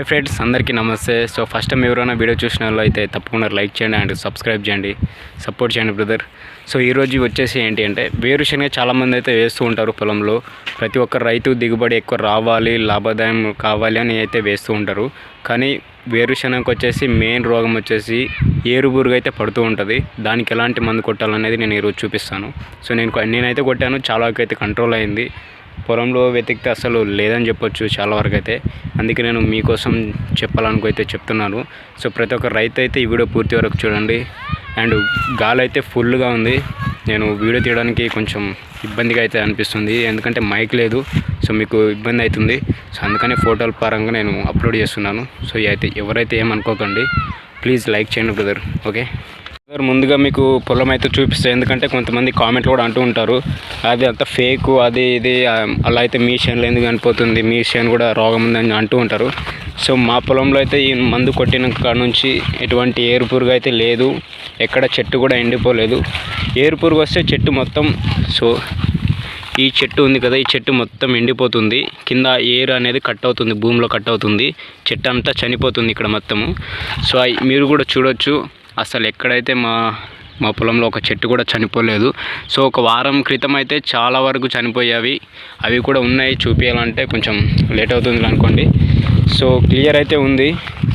Hi friends అందరికీ నమస్తే. So first time ఎవరైనా వీడియో చూసిన వాళ్ళు అయితే తప్పకుండా లైక్ చేయండి అండ్ సబ్స్క్రైబ్ చేయండి. సపోర్ట్ చేయండి బ్రదర్ సో ఈరోజు వచ్చేసి ఏంటి అంటే వేరుశనగ చాలామంది అయితే వేస్తూ ఉంటారు పొలంలో. ప్రతి ఒక్క రైతు దిగుబడి ఎక్కువ రావాలి లాభదాయం కావాలి అని అయితే వేస్తూ ఉంటారు. కానీ వేరుశనగకు వచ్చేసి మెయిన్ రోగం వచ్చేసి ఏరుబురుగు అయితే పడుతూ ఉంటుంది. దానికి ఎలాంటి మందు కొట్టాలనేది నేను ఈరోజు చూపిస్తాను. సో నేను నేనైతే కొట్టాను చాలా అయితే కంట్రోల్ అయింది. పొలంలో వెతికితే అసలు లేదని చెప్పొచ్చు చాలా వరకు అయితే. అందుకే నేను మీకోసం చెప్పాలనుకు అయితే చెప్తున్నాను. సో ప్రతి ఒక్క రైతు అయితే ఈ వీడియో పూర్తి వరకు చూడండి. అండ్ గాలి అయితే ఫుల్గా ఉంది. నేను వీడియో తీయడానికి కొంచెం ఇబ్బందిగా అయితే అనిపిస్తుంది. ఎందుకంటే మైక్ లేదు. సో మీకు ఇబ్బంది అవుతుంది. సో అందుకని ఫోటోల పరంగా నేను అప్లోడ్ చేస్తున్నాను. సో అయితే ఎవరైతే ఏమనుకోకండి ప్లీజ్ లైక్ చేయండి బ్రదర్. ఓకే? సార్ ముందుగా మీకు పొలం అయితే చూపిస్తాయి ఎందుకంటే కొంతమంది కామెంట్లు కూడా అంటూ ఉంటారు. అది అంత ఫేక్ అది ఇది అలా అయితే మీ షేన్లో ఎందుకు అనిపోతుంది మీ షేన్ కూడా రోగం ఉందని అంటూ ఉంటారు. సో మా పొలంలో అయితే ఈ మందు కొట్టిన కాడ నుంచి ఎటువంటి ఏరుపురుగు అయితే లేదు. ఎక్కడ చెట్టు కూడా ఎండిపోలేదు. ఏరుపురుగు వస్తే చెట్టు మొత్తం సో ఈ చెట్టు ఉంది కదా ఈ చెట్టు మొత్తం ఎండిపోతుంది. కింద ఏర్ అనేది కట్ అవుతుంది భూమిలో కట్ అవుతుంది. చెట్టు అంతా చనిపోతుంది ఇక్కడ మొత్తము. సో మీరు కూడా చూడొచ్చు. అసలు ఎక్కడైతే మా మా పొలంలో ఒక చెట్టు కూడా చనిపోలేదు. సో ఒక వారం క్రితం అయితే చాలా వరకు చనిపోయావి అవి కూడా ఉన్నాయి చూపించాలంటే కొంచెం లేట్ అవుతుంది అనుకోండి. సో క్లియర్ అయితే ఉంది.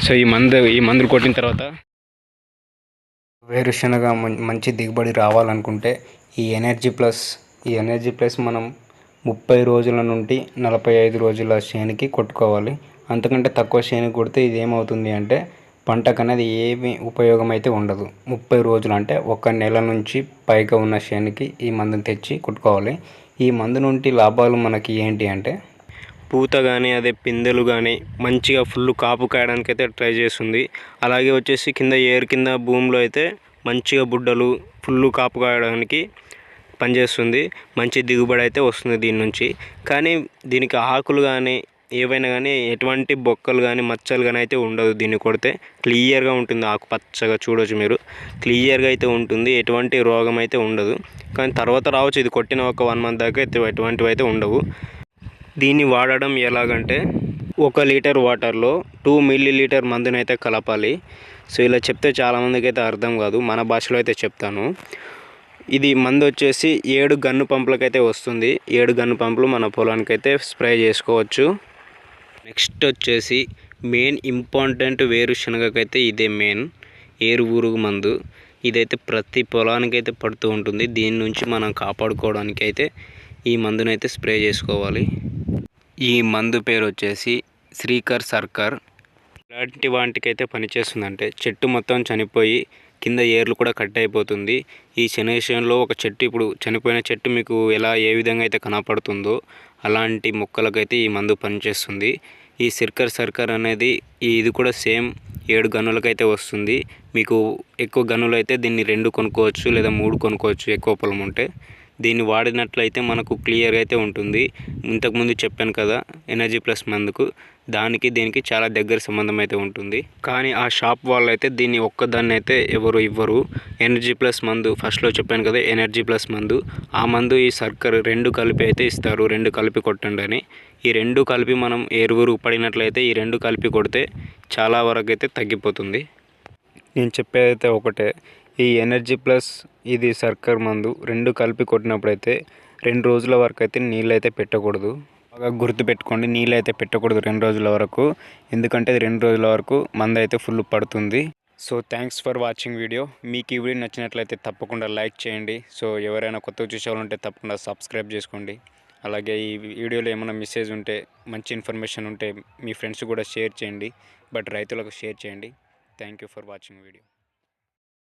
సో ఈ మందు ఈ మందులు కొట్టిన తర్వాత వేరుశనగ మంచి దిగుబడి రావాలనుకుంటే ఈ ఎనర్జీ ప్లస్ ఈ ఎనర్జీ ప్లస్ మనం ముప్పై రోజుల నుండి నలభై ఐదు రోజుల చేనుకి కొట్టుకోవాలి. అంతకంటే తక్కువ చేను కొడితే ఇది ఏమవుతుంది అంటే పంటకు అనేది ఏమి ఉపయోగం అయితే ఉండదు. ముప్పై రోజులు అంటే ఒక నెల నుంచి పైగా ఉన్న చేనుకి ఈ మందుని తెచ్చి కొట్టుకోవాలి. ఈ మందు నుండి లాభాలు మనకి ఏంటి అంటే పూత కానీ అదే పిందెలు కానీ మంచిగా ఫుల్ కాపు కాయడానికి అయితే ట్రై చేస్తుంది. అలాగే వచ్చేసి కింద ఏరు కింద భూమిలో అయితే మంచిగా బుడ్డలు ఫుల్ కాపు కాయడానికి పనిచేస్తుంది. మంచి దిగుబడి అయితే వస్తుంది దీని నుంచి. కానీ దీనికి ఆకులు కానీ ఏవైనా కానీ ఎటువంటి బొక్కలు కానీ మచ్చలు కానీ అయితే ఉండదు దీన్ని కొడితే. క్లియర్గా ఉంటుంది ఆకు పచ్చగా చూడొచ్చు మీరు. క్లియర్గా అయితే ఉంటుంది ఎటువంటి రోగం అయితే ఉండదు. కానీ తర్వాత రావచ్చు ఇది కొట్టిన ఒక వన్ మంత్ దాకా అయితే ఎటువంటివి అయితే ఉండవు. దీన్ని వాడడం ఎలాగంటే ఒక లీటర్ వాటర్లో టూ మిల్లీ లీటర్ మందుని అయితే కలపాలి. సో ఇలా చెప్తే చాలామందికి అయితే అర్థం కాదు మన భాషలో అయితే చెప్తాను. ఇది మందు వచ్చేసి ఏడు గన్ను పంపులకైతే వస్తుంది. ఏడు గన్ను పంపులు మన పొలానికి అయితే స్ప్రే చేసుకోవచ్చు. నెక్స్ట్ వచ్చేసి మెయిన్ ఇంపార్టెంట్ వేరుశనగకైతే ఇదే మెయిన్ ఏరు ఊరుగు మందు. ఇదైతే ప్రతి పొలానికి అయితే పడుతూ ఉంటుంది. దీని నుంచి మనం కాపాడుకోవడానికి అయితే ఈ మందునైతే స్ప్రే చేసుకోవాలి. ఈ మందు పేరు వచ్చేసి శ్రీకర్ సర్కర్. ఇలాంటి వాటికైతే పనిచేస్తుందంటే చెట్టు మొత్తం చనిపోయి కింద ఏర్లు కూడా కట్ అయిపోతుంది. ఈ శనేషన్లో ఒక చెట్టు ఇప్పుడు చనిపోయిన చెట్టు మీకు ఎలా ఏ విధంగా అయితే కనపడుతుందో అలాంటి మొక్కలకైతే ఈ మందు పనిచేస్తుంది. ఈ సిర్కర్ సర్కర్ అనేది ఈ- ఇది కూడా సేమ్ ఏడు గనులకైతే వస్తుంది. మీకు ఎక్కువ గనులు అయితే దీన్ని రెండు కొనుక్కోవచ్చు లేదా మూడు కొనుక్కోవచ్చు ఎక్కువ పొలం ఉంటే. దీన్ని వాడినట్లయితే మనకు క్లియర్గా అయితే ఉంటుంది. ఇంతకుముందు చెప్పాను కదా ఎనర్జీ ప్లస్ మందుకు. దానికి దీనికి చాలా దగ్గర సంబంధం అయితే ఉంటుంది. కానీ ఆ షాప్ వాళ్ళు అయితే దీన్ని ఒక్కదాన్ని అయితే ఎవరు ఇవ్వరు. ఎనర్జీ ప్లస్ మందు ఫస్ట్లో చెప్పాను కదా ఎనర్జీ ప్లస్ మందు. ఆ మందు ఈ సర్కర్ రెండు కలిపి అయితే ఇస్తారు రెండు కలిపి కొట్టండి అని. ఈ రెండు కలిపి మనం ఎరువురు పడినట్లయితే ఈ రెండు కలిపి కొడితే చాలా వరకు అయితే తగ్గిపోతుంది. నేను చెప్పేదైతే ఒకటే ఈ ఎనర్జీ ప్లస్ ఇది సర్కర్ మందు రెండు కలిపి కొట్టినప్పుడైతే రెండు రోజుల వరకు అయితే నీళ్ళు అయితే పెట్టకూడదు. బాగా గుర్తుపెట్టుకోండి నీళ్ళు అయితే పెట్టకూడదు రెండు రోజుల వరకు. ఎందుకంటే రెండు రోజుల వరకు మందు అయితే ఫుల్ పడుతుంది. So thanks for watching video మీకు ఈ వీడియో నచ్చినట్లయితే తప్పకుండా లైక్ చేయండి. సో ఎవరైనా కొత్తగా చూసేవాళ్ళంటే తప్పకుండా సబ్స్క్రైబ్ చేసుకోండి. అలాగే ఈ వీడియోలో ఏమైనా మెసేజ్ ఉంటే మంచి ఇన్ఫర్మేషన్ ఉంటే మీ ఫ్రెండ్స్ కూడా షేర్ చేయండి. బట్ రైతులకు షేర్ చేయండి. Thank you for watching video